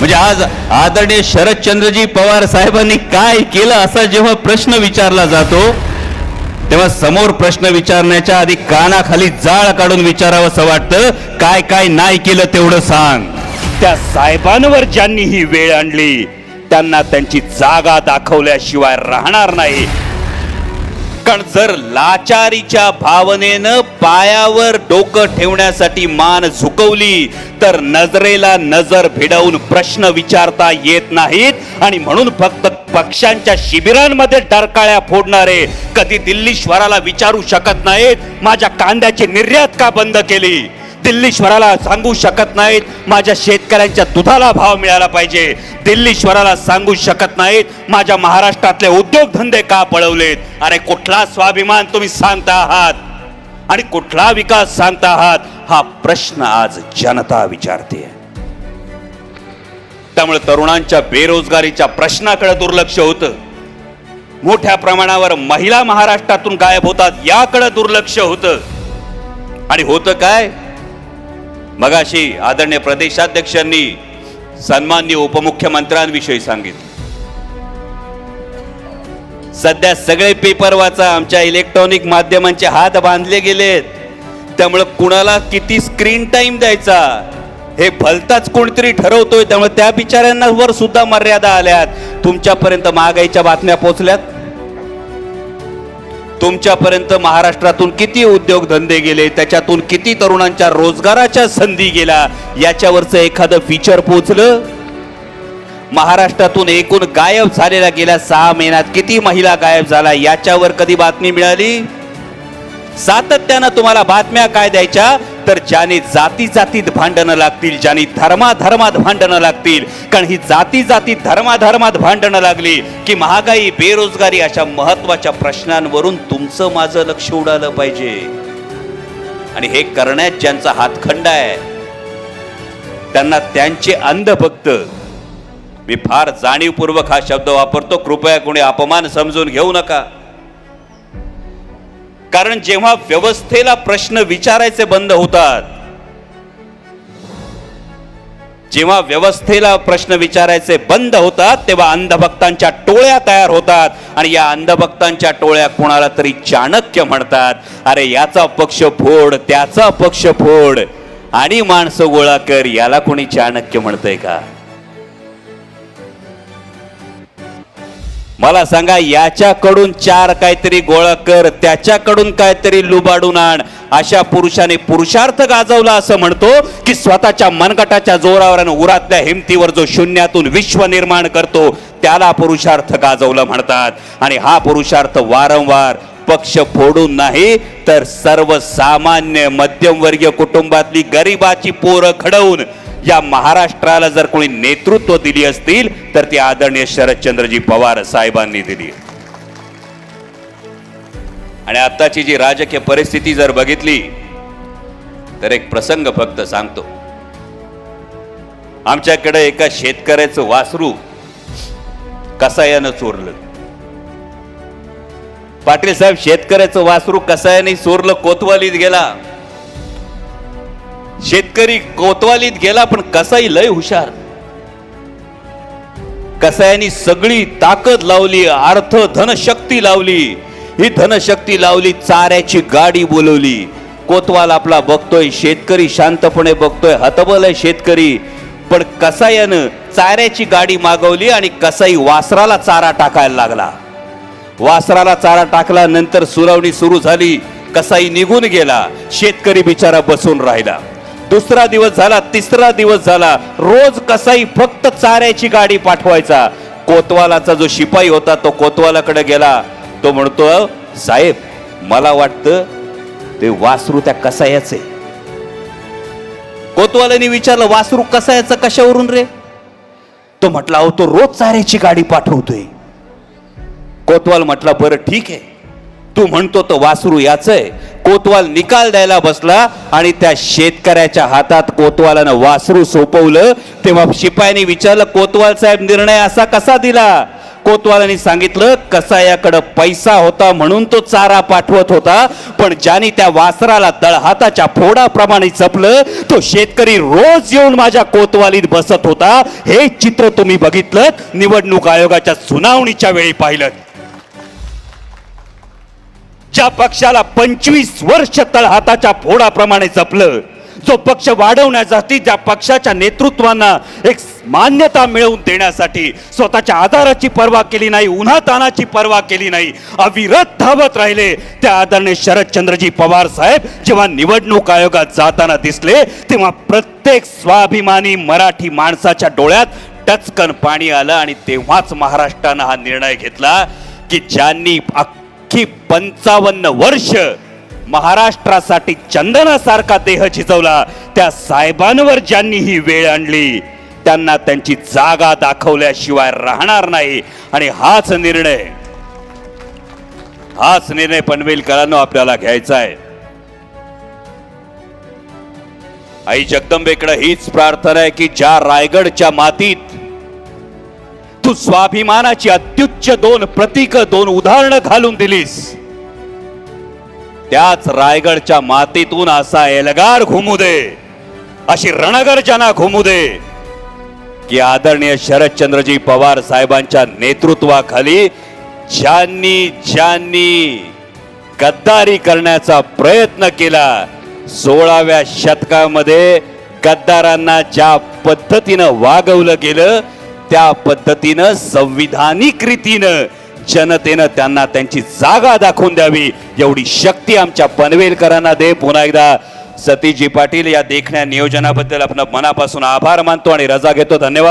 म्हणजे आज आदरणीय शरदचंद्रजी पवार साहेबांनी काय केलं असा जेव्हा प्रश्न विचारला जातो तेव्हा समोर प्रश्न विचारण्याच्या आधी कानाखाली जाळ काढून विचारावं असं वाटतं काय काय नाही केलं तेवढं सांग. त्या साहेबांवर ज्यांनी ही वेळ आणली त्यांना त्यांची जागा दाखवल्याशिवाय राहणार नाही. कारण जर लाचारीच्या भावनेनं पायावर डोकं ठेवण्यासाठी मान झुकवली तर नजरेला नजर भिडवून प्रश्न विचारता येत नाहीत. आणि म्हणून फक्त पक्षांच्या शिबिरांमध्ये डरकाळ्या फोडणारे कधी दिल्लीश्वराला विचारू शकत नाहीत. माझ्या कांद्याची निर्यात का बंद केली? दिल्लीश्वराला सांगू शकत नाहीत. माझ्या शेतकऱ्यांच्या दुधाला भाव मिळाला पाहिजे. दिल्लीश्वराला सांगू शकत नाहीत. माझ्या महाराष्ट्रातले उद्योगधंदे का पळवलेत? अरे कुठला स्वाभिमान तुम्ही सांगता आहात? आणि कुठला विकास सांगता आहात? हा प्रश्न आज जनता विचारते. त्यामुळे तरुणांच्या बेरोजगारीच्या प्रश्नाकडे दुर्लक्ष होतं. मोठ्या प्रमाणावर महिला महाराष्ट्रातून गायब होतात याकडे दुर्लक्ष होतं. आणि होतं काय? मगाशी आदरणीय प्रदेशाध्यक्षांनी सन्मान्य उपमुख्यमंत्र्यांविषयी सांगितलं. सध्या सगळे पेपर वाचा आमच्या इलेक्ट्रॉनिक माध्यमांचे हात बांधले गेलेत. त्यामुळं कुणाला किती स्क्रीन टाइम द्यायचा? हे भलताच कोणतरी ठरवतोय त्यामुळे त्या बिचाऱ्यांना वर सुद्धा मर्यादा आल्यात. तुमच्यापर्यंत महागाईच्या बातम्या पोचल्यात. तुमच्यापर्यंत महाराष्ट्रातून किती उद्योगधंदे गेले त्याच्यातून किती तरुणांच्या रोजगाराच्या संधी गेल्या याच्यावरचं एखादं फीचर पोचलं? महाराष्ट्रातून एकूण गायब झालेल्या गेल्या सहा महिन्यात किती महिला गायब झाल्या याच्यावर कधी बातमी मिळाली? सातत्यानं तुम्हाला बातम्या काय द्यायच्या? तर ज्याने जाती जातीत भांडणं लागतील ज्याने धर्माधर्मात भांडणं लागतील कारण ही जाती जातीत धर्माधर्मात भांडणं लागली की महागाई बेरोजगारी अशा महत्त्वाच्या प्रश्नांवरून तुमचं माझं लक्ष उडालं पाहिजे. आणि हे करण्यात ज्यांचा हातखंड आहे त्यांना त्यांचे अंधभक्त मी फार जाणीवपूर्वक हा शब्द वापरतो कृपया कोणी अपमान समजून घेऊ नका. कारण जेव्हा व्यवस्थेला प्रश्न विचारायचे बंद होतात जेव्हा व्यवस्थेला प्रश्न विचारायचे बंद होतात तेव्हा अंधभक्तांच्या टोळ्या तयार होतात आणि या अंधभक्तांच्या टोळ्या कोणाला तरी चाणक्य म्हणतात. अरे याचा पक्ष फोड त्याचा पक्ष फोड. आणि माणसं गोळा कर याला कोणी चाणक्य म्हणतंय का? मला सांगा याच्याकडून चार काहीतरी गोळा कर त्याच्याकडून काहीतरी लुबाडून आण. अशा पुरुषाने पुरुषार्थ गाजवला असं म्हणतो की स्वतःच्या मनगटाच्या जोरावर आणि उरातल्या हिमतीवर जो शून्यातून विश्व निर्माण करतो त्याला पुरुषार्थ गाजवलं म्हणतात. आणि हा पुरुषार्थ वारंवार पक्ष फोडून नाही तर सर्वसामान्य मध्यमवर्गीय कुटुंबातली गरिबाची पोरं घडवून या महाराष्ट्राला जर कोणी नेतृत्व दिली असतील तर ती आदरणीय शरदचंद्रजी पवार साहेबांनी दिली. आणि आताची जी राजकीय परिस्थिती जर बघितली तर एक प्रसंग फक्त सांगतो. आमच्याकडे एका शेतकऱ्याचं वासरू कसायानं चोरलं. पाटील साहेब शेतकऱ्याचं वासरू कसायाने चोरलं कोतवालीत गेला. शेतकरी कोतवालीत गेला पण कसाई लय हुशार. कसायानी सगळी ताकद लावली अर्थ धनशक्ती लावली. ही धनशक्ती लावली चाऱ्याची गाडी बोलवली. कोतवाल आपला बघतोय शेतकरी शांतपणे बघतोय हतबल आहे शेतकरी. पण कसायानं चाऱ्याची गाडी मागवली आणि कसाई वासराला चारा टाकायला लागला. वासराला चारा टाकला नंतर सुनावणी सुरू झाली. कसाई निघून गेला. शेतकरी बिचारा बसून राहिला. दुसरा दिवस झाला तिसरा दिवस झाला. रोज कसाही फक्त चाऱ्याची गाडी पाठवायचा. कोतवालाचा जो शिपाई होता तो कोतवालाकडे गेला. तो म्हणतो साहेब मला वाटतं ते वासरू त्या कसायाचे आहे कोतवालाने विचारलं वासरू कसायाचं कशावरून रे? तो म्हटला अहो तो रोज चाऱ्याची गाडी पाठवतोय. कोतवाल म्हटला बरं ठीक आहे. तू म्हणतो तो वासरू याच आहे. कोतवाल निकाल द्यायला बसला आणि त्या शेतकऱ्याच्या हातात कोतवालानं वासरू सोपवलं. तेव्हा शिपायाने विचारलं कोतवाल साहेब निर्णय असा कसा दिला? कोतवालांनी सांगितलं कसा याकडं पैसा होता म्हणून तो चारा पाठवत होता पण ज्याने त्या वासराला तळहाताच्या फोडाप्रमाणे जपलं तो शेतकरी रोज येऊन माझ्या कोतवालीत बसत होता. हे चित्र तुम्ही बघितलं? निवडणूक आयोगाच्या सुनावणीच्या वेळी पाहिलं. ज्या पक्षाला पंचवीस वर्ष तळहाताच्या फोडाप्रमाणे जपलं. जो पक्ष वाढवण्यासाठी ज्या पक्षाच्या नेतृत्वांना एक मान्यता मिळवून देण्यासाठी स्वतःच्या आधाराची पर्वा केली नाही उन्हा तानाची पर्वा केली नाही अविरत धावत राहिले त्या आदरणीय शरदचंद्रजी पवार साहेब जेव्हा निवडणूक आयोगात जाताना दिसले तेव्हा प्रत्येक स्वाभिमानी मराठी माणसाच्या डोळ्यात टचकन पाणी आलं आणि तेव्हाच महाराष्ट्रानं हा निर्णय घेतला की ज्यांनी अख्खी पंचावन्न वर्ष महाराष्ट्रासाठी चंदनासारखा देह झिजवला. त्या साहेबांवर ज्यांनी ही वेळ आणली त्यांना त्यांची जागा दाखवल्याशिवाय राहणार नाही. आणि हाच निर्णय हाच निर्णय पनवेलकरांनो आपल्याला घ्यायचा आहे. आई जगदंबेकडे हीच प्रार्थना आहे की ज्या रायगडच्या मातीत तू स्वाभिमानाची अत्युच्च दोन प्रतीक दोन उदाहरणं घालून दिलीस. त्याच रायगडच्या मातीतून असा एल्गार घुमू दे अशी रणगर्जना घुमू दे की आदरणीय शरदचंद्रजी पवार साहेबांच्या नेतृत्वाखाली ज्यांनी ज्यांनी गद्दारी करण्याचा प्रयत्न केला सोळाव्या शतकामध्ये गद्दारांना ज्या पद्धतीनं वागवलं गेलं त्या पद्धतीनं संविधानिक रीतीनं जनतेनं त्यांना त्यांची जागा दाखवून द्यावी एवढी शक्ती आमच्या पनवेलकरांना दे. पुन्हा एकदा सतीशजी पाटील या देखण्या नियोजनाबद्दल आपण मनापासून आभार मानतो आणि रजा घेतो. धन्यवाद.